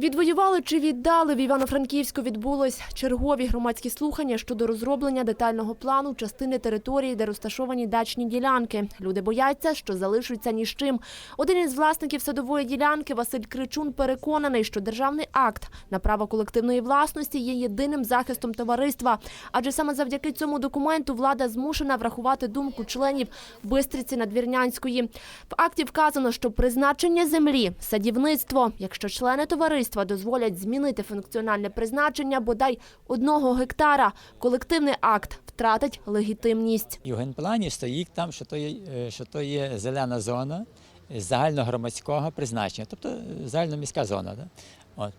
Відвоювали чи віддали в Івано-Франківську відбулось чергові громадські слухання щодо розроблення детального плану частини території, де розташовані дачні ділянки. Люди бояться, що залишаться ні з чим. Один із власників садової ділянки Василь Кричун переконаний, що державний акт на право колективної власності є єдиним захистом товариства. Адже саме завдяки цьому документу влада змушена врахувати думку членів Бистриці Надвірнянської. В акті вказано, що призначення землі садівництво, якщо члени товариства дозволять змінити функціональне призначення бодай одного гектара, колективний акт втратить легітимність. В генплані стоїть там, що то є, е, що то є зелена зона загальногромадського призначення, тобто е, загальноміська зона. Да? От.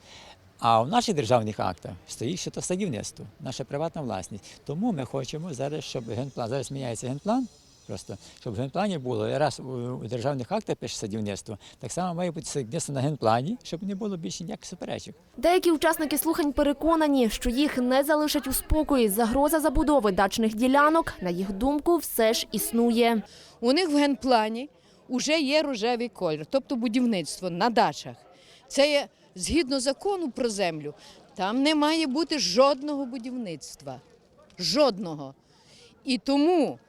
А в наших державних актах стоїть, що то садівництво, наша приватна власність. Тому ми хочемо зараз, щоб генплан, зараз міняється генплан, просто, щоб в генплані було, раз у, у державних актах пише садівництво, так само має бути садівництво на генплані, щоб не було більше ніяких суперечок. Деякі учасники слухань переконані, що їх не залишать у спокої. Загроза забудови дачних ділянок, на їх думку, все ж існує. У них в генплані вже є рожевий колір, тобто будівництво на дачах. Це є згідно закону про землю. Там не має бути жодного будівництва. Жодного. І тому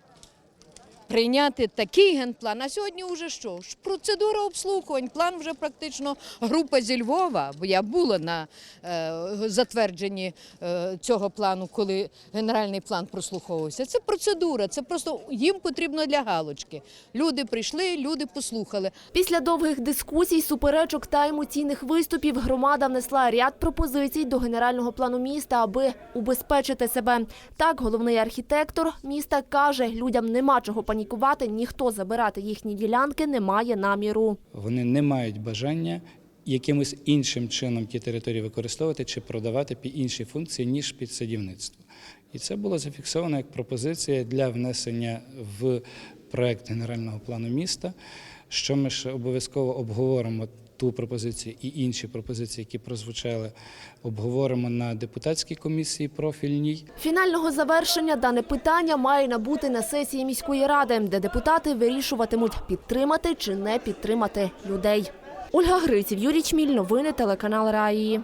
прийняти такий генплан. А сьогодні вже що? Процедура обслухувань. План вже практично група зі Львова, бо я була на е, затвердженні е, цього плану, коли генеральний план прослуховувався. Це процедура, це просто їм потрібно для галочки. Люди прийшли, люди послухали. Після довгих дискусій, суперечок та емоційних виступів громада внесла ряд пропозицій до генерального плану міста, аби убезпечити себе. Так, головний архітектор міста каже, людям нема чого панікувати, ніхто забирати їхні ділянки не має наміру. Вони не мають бажання якимось іншим чином ті території використовувати чи продавати під інші функції, ніж під садівництво. І це було зафіксовано як пропозиція для внесення в проект генерального плану міста, що ми ще обов'язково обговоримо ту пропозицію і інші пропозиції, які прозвучали, обговоримо на депутатській комісії профільній. Фінального завершення дане питання має набути на сесії міської ради, де депутати вирішуватимуть підтримати чи не підтримати людей. Ольга Гриців, Юрій Чміль, новини телеканал Раї.